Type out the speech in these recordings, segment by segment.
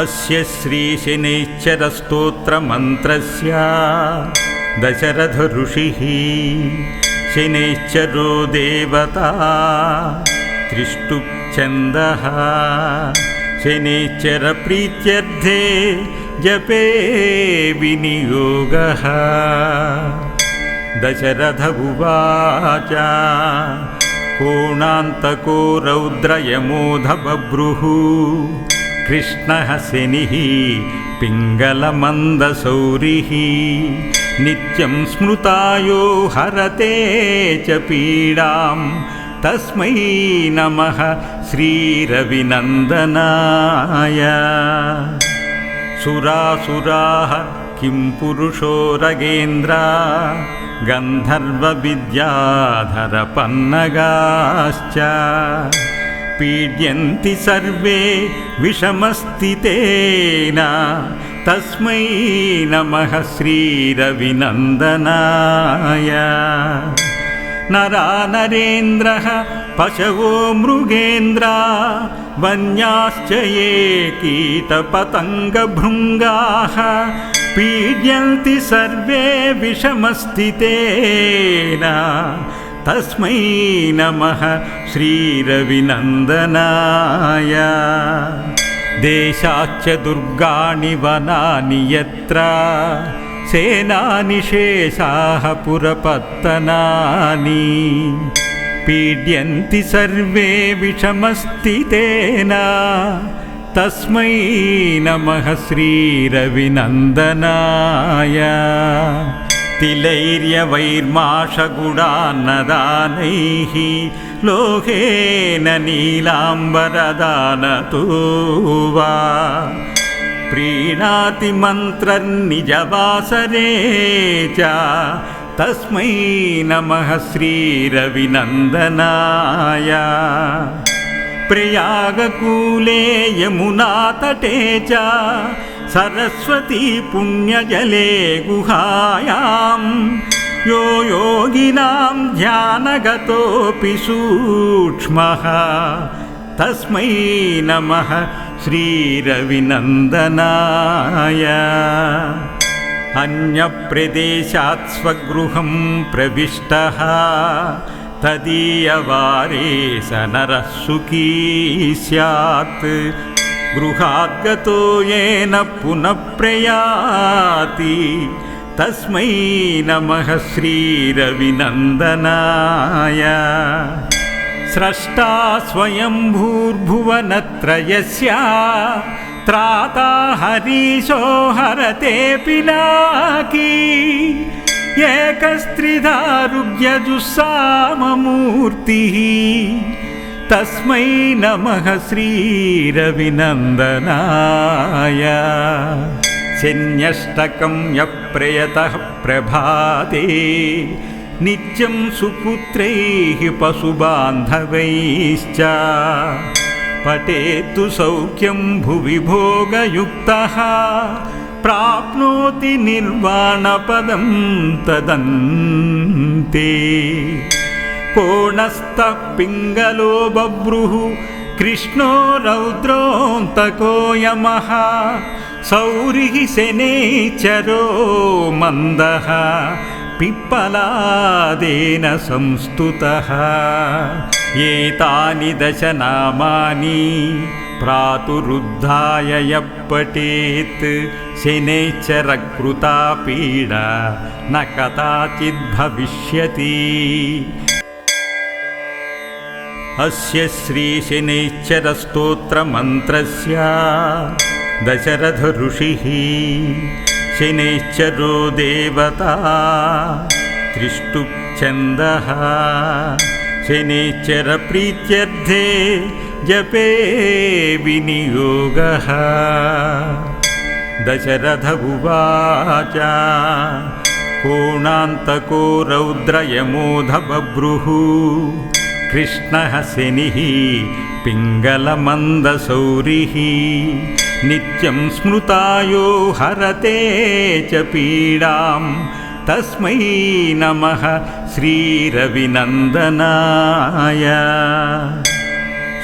अस्य श्रीशनैश्चरस्तोत्रमन्त्रस्य दशरथऋषिः शनैश्चरो देवता त्रिष्टुप्छन्दः शनैश्चरप्रीत्यर्थे जपे विनियोगः दशरथ उवाच कोणान्तको रौद्रयमोधबभ्रुः कृष्णः शनिः पिङ्गलमन्दसौरिः। नित्यं स्मृतायो हरते च पीडां तस्मै नमः श्रीरविनन्दनाय। सुरासुराः किं पुरुषो रगेन्द्रा? गन्धर्वविद्याधरपन्नगाश्च पीड्यन्ति सर्वे विषमस्थितेन। तस्मै नमः श्रीरविनन्दनाय। नरा नरेन्द्रः पशवो मृगेन्द्रा वन्याश्च ये कीटपतङ्गभृङ्गाः। पीड्यन्ति सर्वे विषमस्थितेन तस्मै नमः श्रीरविनन्दनाय। देशाच्च दुर्गाणि वनानि यत्र सेनानि शेषाः पुरपत्तनानि। पीड्यन्ति सर्वे विषमस्थितेन। तस्मै नमः श्रीरविनन्दनाय तिलैर्यवैर्माषगुडान्नदानैः लोहेन नीलाम्बरदानतो वा प्रीणाति मन्त्रन्निजवासरे च तस्मै नमः श्रीरविनन्दनाय प्रयागकूले यमुनातटे च सरस्वती पुण्यजले गुहायां। यो योगिनां ध्यानगतोऽपि सूक्ष्मः। तस्मै नमः श्रीरविनन्दनाय। अन्यप्रदेशात् स्वगृहं प्रविष्टः। तदीयवारे स नरः सुखी स्यात् गृहाद्गतो येन पुनः प्रयाति तस्मै नमः श्रीरविनन्दनाय। स्रष्टा स्वयम्भूर्भुवनत्रयस्य त्राता हरीशो हरते पिनाकी। एकस्त्रिधारुग्यजुस्साममूर्तिः तस्मै नमः श्रीरविनन्दनाय। शन्यष्टकं यप्रयतः प्रभाते नित्यं सुपुत्रैः पशुबान्धवैश्च। पठेत्तु सौख्यं भुवि भोगयुक्तः प्राप्नोति निर्वाणपदं तदन्ते कोणस्थः पिङ्गलो बभ्रुः कृष्णो रौद्रोऽन्तको यमः सौरिः शनेचरो मन्दः पिप्पलादेन संस्तुतः। एतानि दशनामानि प्रातुरुद्धाय पठेत् शनैश्चरकृता पीडा न कदाचिद्भविष्यति अस्य श्रीशनैश्चरस्तोत्रमन्त्रस्य दशरथऋषिः शनैश्चरो देवता त्रिष्टुप्छन्दः शनैश्चरप्रीत्यर्थे जपे विनियोगः दशरथ उवाच कोणान्तको रौद्रयमोधबभ्रुः कृष्णः शनिः पिङ्गलमन्दसौरिः। नित्यं स्मृतायो हरते च पीडां तस्मै नमः श्रीरविनन्दनाय।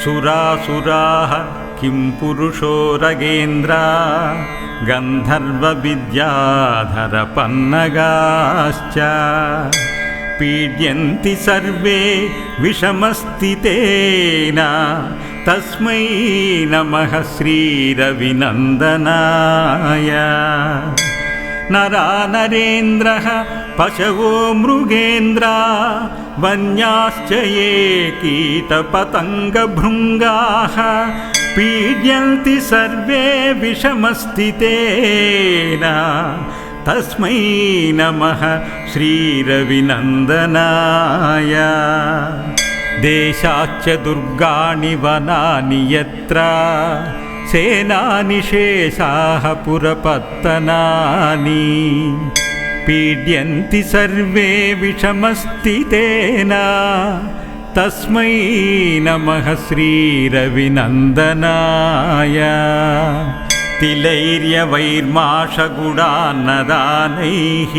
सुरासुराः किं पुरुषो रगेन्द्रा गन्धर्वविद्याधरपन्नगाश्च पीड्यन्ति सर्वे विषमस्थितेन। तस्मै नमः श्रीरविनन्दनाय। नरा नरेन्द्रः पशवो मृगेन्द्रा वन्याश्च ये कीटपतङ्गभृङ्गाः। पीड्यन्ति सर्वे विषमस्थितेन तस्मै नमः श्रीरविनन्दनाय। देशाच्च दुर्गाणि वनानि यत्र सेनानि शेषाः पुरपत्तनानि। पीड्यन्ति सर्वे विषमस्थितेन। तस्मै नमः श्रीरविनन्दनाय तिलैर्यवैर्माशगुडान्नदानैः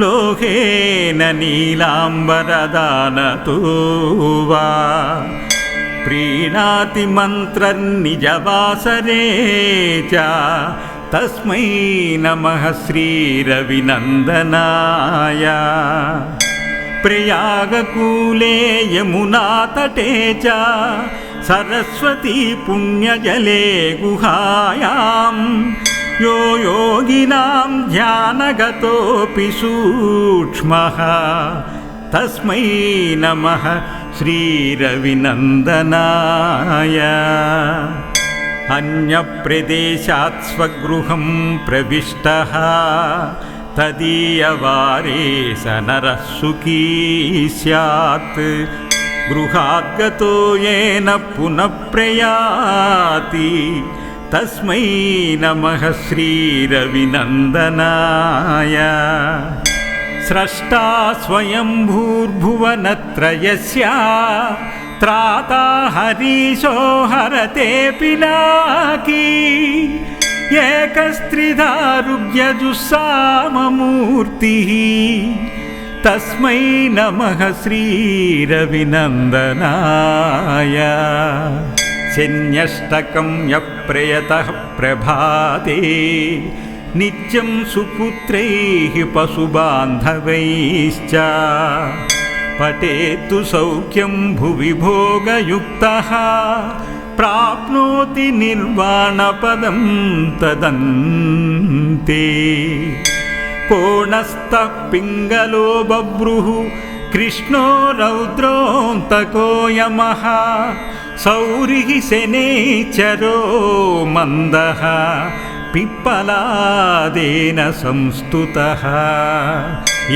लोहेन नीलाम्बरदानतो वा प्रीणाति मन्त्रन्निजवासरे च तस्मै नमः श्रीरविनन्दनाय प्रयागकूले यमुनातटे च सरस्वती पुण्यजले गुहायां यो योगिनां ध्यानगतोऽपि सूक्ष्मः। तस्मै नमः श्रीरविनन्दनाय। अन्यप्रदेशात् स्वगृहं प्रविष्टः तदीयवारे स नरः सुखी स्यात्। गृहाद्गतो येन पुनः प्रयाति तस्मै नमः श्रीरविनन्दनाय। स्रष्टा स्वयम्भूर्भुवनत्रयस्य। त्राता हरीशो हरते पिनाकी एकस्त्रिधारुग्यजुस्साममूर्तिः तस्मै नमः श्रीरविनन्दनाय। शन्यष्टकं यप्रयतः प्रभाते नित्यं सुपुत्रैः पशुबान्धवैश्च। पठेत्तु सौख्यं भुवि भोगयुक्तः प्राप्नोति निर्वाणपदं तदन्ते। कोणस्थः पिङ्गलो बभ्रुः कृष्णो रौद्रोऽन्तको यमः सौरिः शनैश्चरो मन्दः पिप्पलादेन संस्तुतः।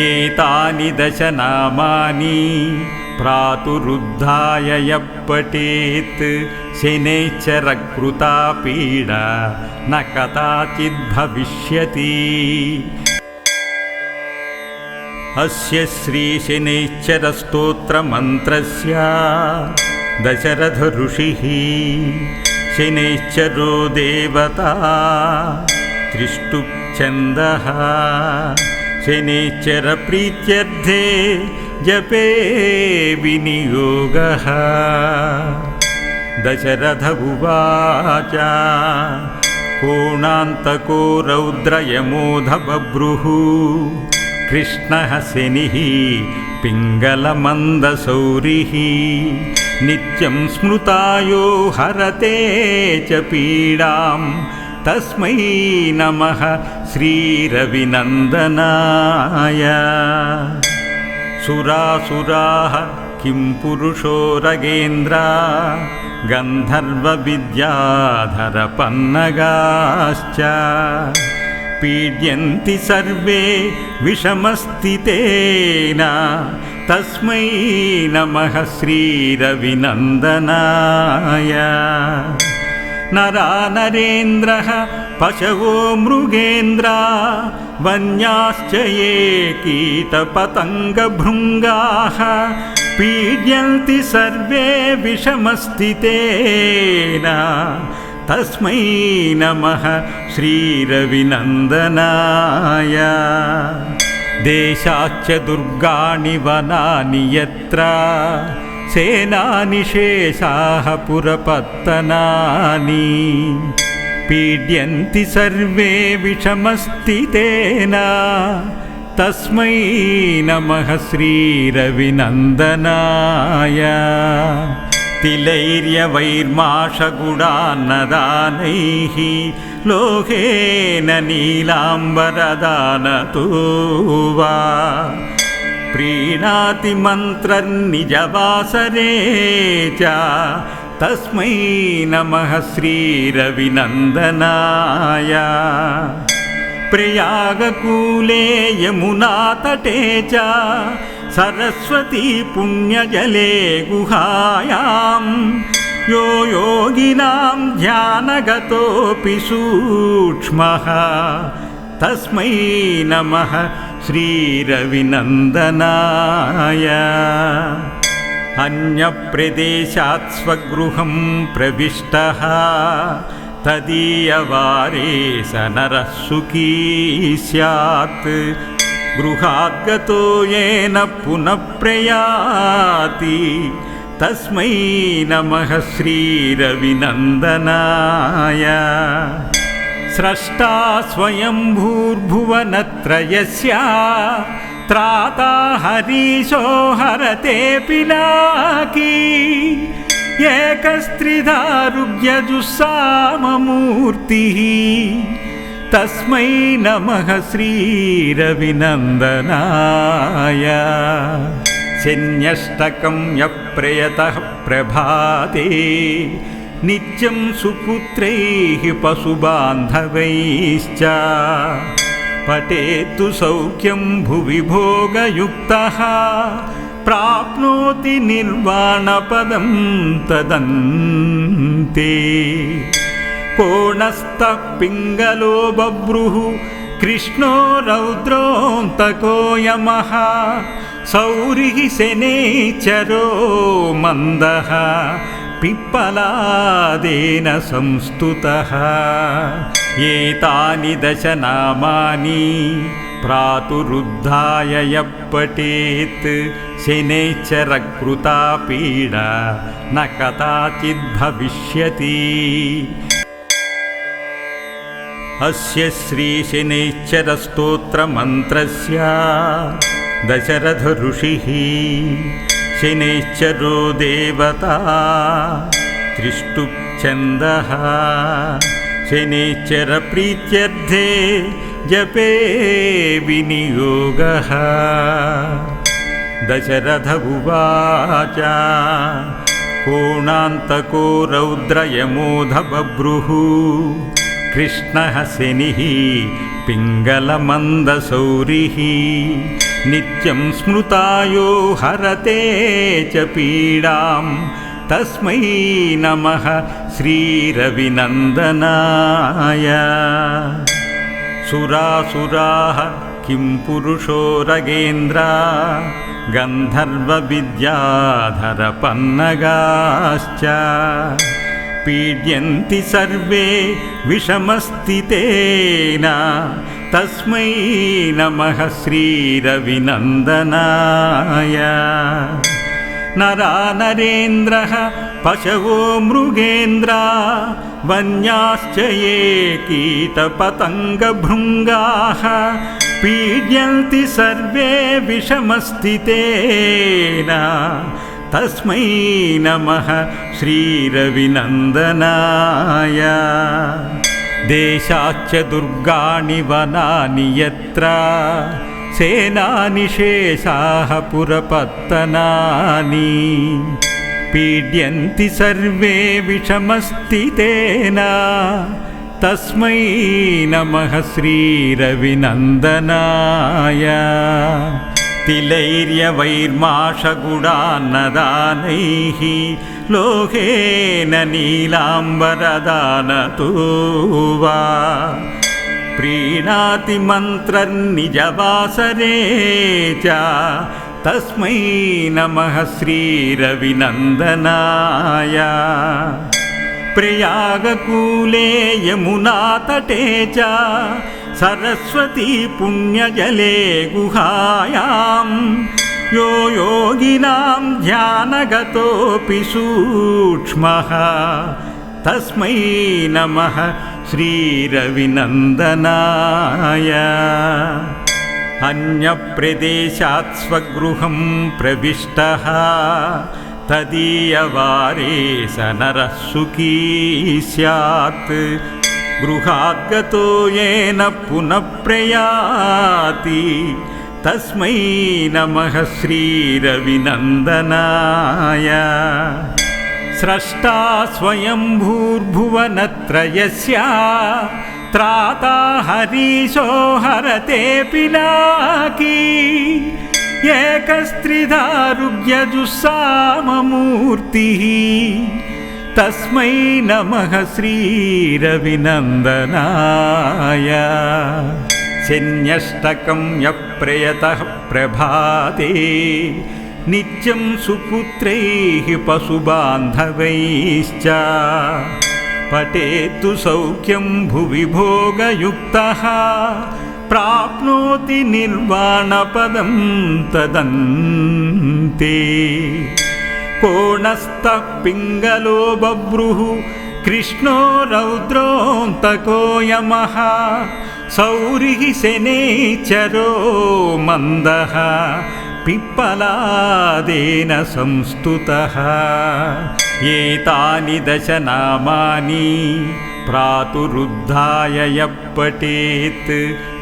एतानि दशनामानि प्रातुरुद्धाय यः पठेत् शनैश्चरकृता पीडा न कदाचिद्भविष्यति अस्य श्रीशनैश्चरस्तोत्रमन्त्रस्य दशरथ ऋषिः शनैश्चरो देवता त्रिष्टुप्छन्दः शनैश्चरप्रीत्यर्थे जपे विनियोगः दशरथ उवाच कोणान्तको रौद्रयमोधबभ्रुः कृष्णः शनिः पिङ्गलमन्दसौरिः। नित्यं स्मृतायो हरते च पीडां। तस्मै नमः श्रीरविनन्दनाय। सुरासुराः किं पुरुषो रगेन्द्रा? गन्धर्वविद्याधरपन्नगाश्च। पीड्यन्ति सर्वे विषमस्थितेन। तस्मै नमः श्रीरविनन्दनाय। नरा नरेन्द्रः पशवो मृगेन्द्रा। वन्याश्च ये कीटपतङ्गभृङ्गाः पीड्यन्ति सर्वे विषमस्थितेन। तस्मै नमः श्रीरविनन्दनाय। देशाच्च दुर्गाणि वनानि यत्र सेनानिशेषाः पुरपत्तनानि। पीड्यन्ति सर्वे विषमस्तितेन तस्मै नमः श्रीरविनन्दनाय। तिलैर्यवैर्माशगुडान्नदानैः लोहेन नीलाम्बरदानतो वा प्रीणाति मन्त्रन्निजवासरे च तस्मै नमः श्रीरविनन्दनाय प्रयागकूले यमुनातटे च सरस्वती पुण्यजले गुहायां। यो योगिनां ध्यानगतोऽपि सूक्ष्मः। तस्मै नमः श्रीरविनन्दनाय। अन्यप्रदेशात् स्वगृहं प्रविष्टः तदीयवारे स नरः सुखी स्यात्। गृहाद्गतो येन पुनः प्रयाति तस्मै नमः श्रीरविनन्दनाय। स्रष्टा स्वयम्भूर्भुवनत्रयस्य त्राता हरीशो हरते पिनाकी एकस्त्रिधारुग्यजुस्साममूर्तिः तस्मै नमः श्रीरविनन्दनाय। शन्यष्टकं यप्रयतः प्रभाते। नित्यं सुपुत्रैः पशुबान्धवैश्च। पठेत्तु सौख्यं भुवि भोगयुक्तः प्राप्नोति निर्वाणपदं तदन्ते कोणस्थः पिङ्गलो बभ्रुः कृष्णो रौद्रोऽन्तको यमः सौरिः शनेचरो मन्दः पिप्पलादेन संस्तुतः एतानि दशनामानि प्रातुरुद्धाय पठेत् शनैश्चरकृता पीडा न कदाचिद्भविष्यति अस्य श्रीशनैश्चरस्तोत्रमन्त्रस्य दशरथ ऋषिः शनैश्चरो देवता त्रिष्टुप्छन्दः शनैश्चरप्रीत्यर्थे जपे विनियोगः। दशरथ उवाच कोणान्तको रौद्रयमोधबभ्रुः कृष्णः शनिः पिङ्गलमन्दसौरिः। नित्यं स्मृतायो हरते च पीडां तस्मै नमः श्रीरविनन्दनाय सुरासुराः किं पुरुषो रगेन्द्रा? गन्धर्वविद्याधरपन्नगाश्च। पीड्यन्ति सर्वे विषमस्तितेन तस्मै नमः श्रीरविनन्दनाय। नरानरेन्द्रः पशवो मृगेन्द्रा वन्याश्च ये कीटपतङ्गभृङ्गाः पीड्यन्ति सर्वे विषमस्थितेन। तस्मै नमः श्रीरविनन्दनाय। देशाच्च दुर्गाणि वनानि यत्र सेनानिशेषाः पुरपत्तनानि पीड्यन्ति सर्वे विषमस्तितेन तस्मै नमः श्रीरविनन्दनाय। तिलैर्यवैर्माशगुडान्नदानैः लोहेन नीलाम्बरदानतो वा प्रीणाति मन्त्रन्निजवासरे च तस्मै नमः श्रीरविनन्दनाय। प्रयागकूले यमुनातटे च सरस्वती पुण्यजले गुहायां। यो योगिनां ध्यानगतोऽपि सूक्ष्मः। तस्मै नमः श्रीरविनन्दनाय अन्यप्रदेशात् स्वगृहं प्रविष्टः तदीयवारे स नरः सुखी स्यात्। गृहाद्गतो येन पुनः प्रयाति तस्मै नमः श्रीरविनन्दनाय। स्रष्टा स्वयम्भूर्भुवनत्रयस्य त्राता हरीशो हरते पिनाकी एकस्त्रिधारुग्यजुस्साममूर्तिः तस्मै नमः श्रीरविनन्दनाय। शन्यष्टकं यप्रयतः प्रभाते। नित्यं सुपुत्रैः पशुबान्धवैश्च पठेत्तु सौख्यं भुवि भोगयुक्तः प्राप्नोति निर्वाणपदं तदन्ते। कोणस्थः पिङ्गलो बभ्रुः कृष्णो रौद्रोऽन्तको यमः। सौरिः शनेचरो मन्दः पिप्पलादेन संस्तुतः एतानि दशनामानि प्रातुरुद्धाय पठेत्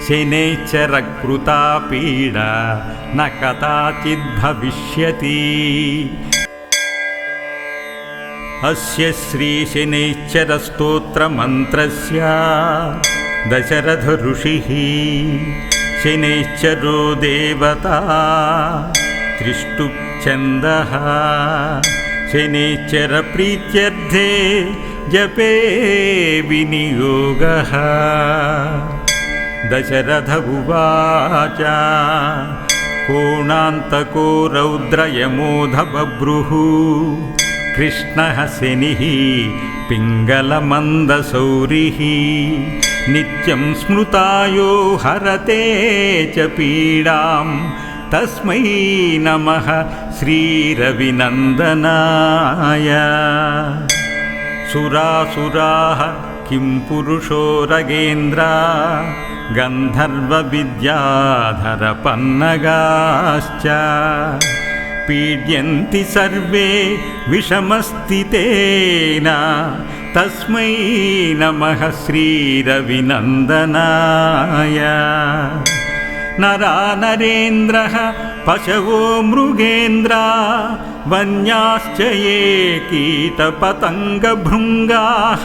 शनैश्चरकृता पीडा न कदाचिद्भविष्यति अस्य श्रीशनैश्चरस्तोत्रमन्त्रस्य दशरथ ऋषिः शनैश्चरो देवता त्रिष्टुप्छन्दः शनैश्चरप्रीत्यर्थे जपे विनियोगः। दशरथ उवाच कोणान्तको रौद्रयमोधबभ्रुः कृष्णः शनिः पिङ्गलमन्दसौरिः नित्यं स्मृतायो हरते च पीडां तस्मै नमः श्रीरविनन्दनाय। सुरासुराः किं पुरुषो रगेन्द्रा गन्धर्वविद्याधरपन्नगाश्च। पीड्यन्ति सर्वे विषमस्थितेन। तस्मै नमः श्रीरविनन्दनाय नरा नरेन्द्रः पशवो मृगेन्द्रा वन्याश्च ये कीटपतङ्गभृङ्गाः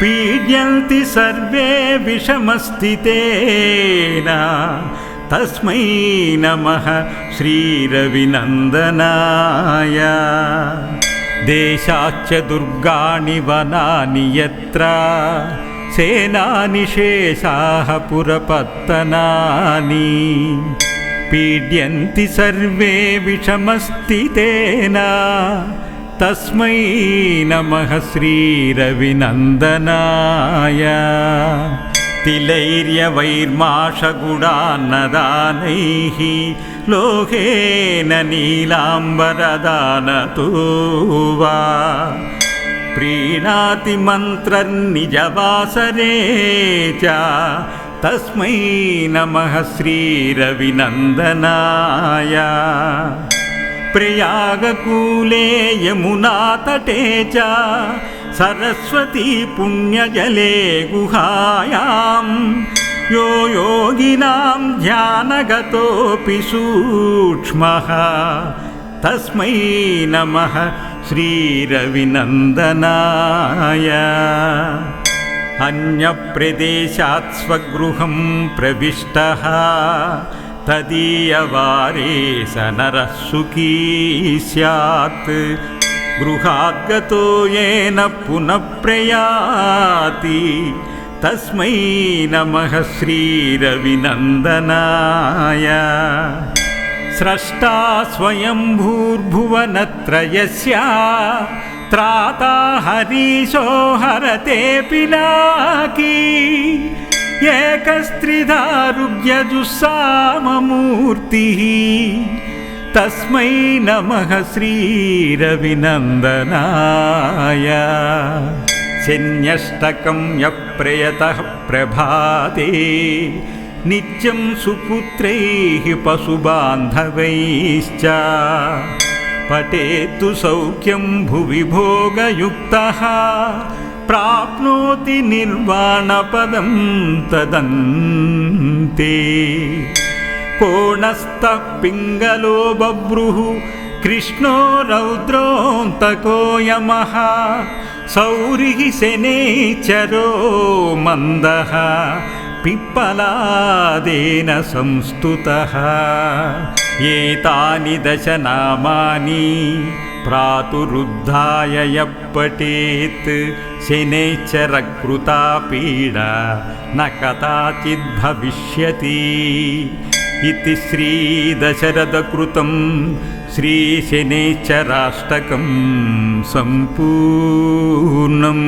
पीड्यन्ति सर्वे विषमस्थितेन। तस्मै नमः श्रीरविनन्दनाय। देशाच्च दुर्गाणि वनानि यत्र सेनानि शेषाः पुरपत्तनानि पीड्यन्ति सर्वे विषमस्थितेन। तस्मै नमः श्रीरविनन्दनाय। तिलैर्यवैर्माषगुडान्नदानैः लोहेन नीलाम्बरदानतो वा प्रीणाति मन्त्रन्निजवासरे च तस्मै नमः श्रीरविनन्दनाय। प्रयागकूले यमुनातटे च सरस्वती पुण्यजले गुहायां यो योगिनां ध्यानगतोऽपि सूक्ष्मः। तस्मै नमः श्रीरविनन्दनाय। अन्यप्रदेशात् स्वगृहं प्रविष्टः। तदीयवारे स नरः सुखी स्यात्। गृहाद्गतो येन पुनः प्रयाति तस्मै नमः श्रीरविनन्दनाय स्रष्टा स्वयम्भूर्भुवनत्रयस्य त्राता हरीशो हरते पिनाकी एकस्त्रिधारुग्यजुस्साममूर्तिः तस्मै नमः श्रीरविनन्दनाय। शन्यष्टकं यः प्रयतः प्रभाते नित्यं सुपुत्रैः पशुबान्धवैश्च। पठेत्तु सौख्यं भुवि भोगयुक्तः। प्राप्नोति निर्वाणपदं तदन्ते। कोणस्थः पिङ्गलो बभ्रुः कृष्णो रौद्रोऽन्तको यमः। सौरिः शनेचरो मन्दः पिप्पलादेन संस्तुतः। एतानि दशनामानि प्रातुरुद्धाय पठेत् शनैश्चरकृता पीडा न कदाचिद्भविष्यति इति श्रीदशरथकृतं श्रीशनैश्चराष्टकं सम्पूर्णम्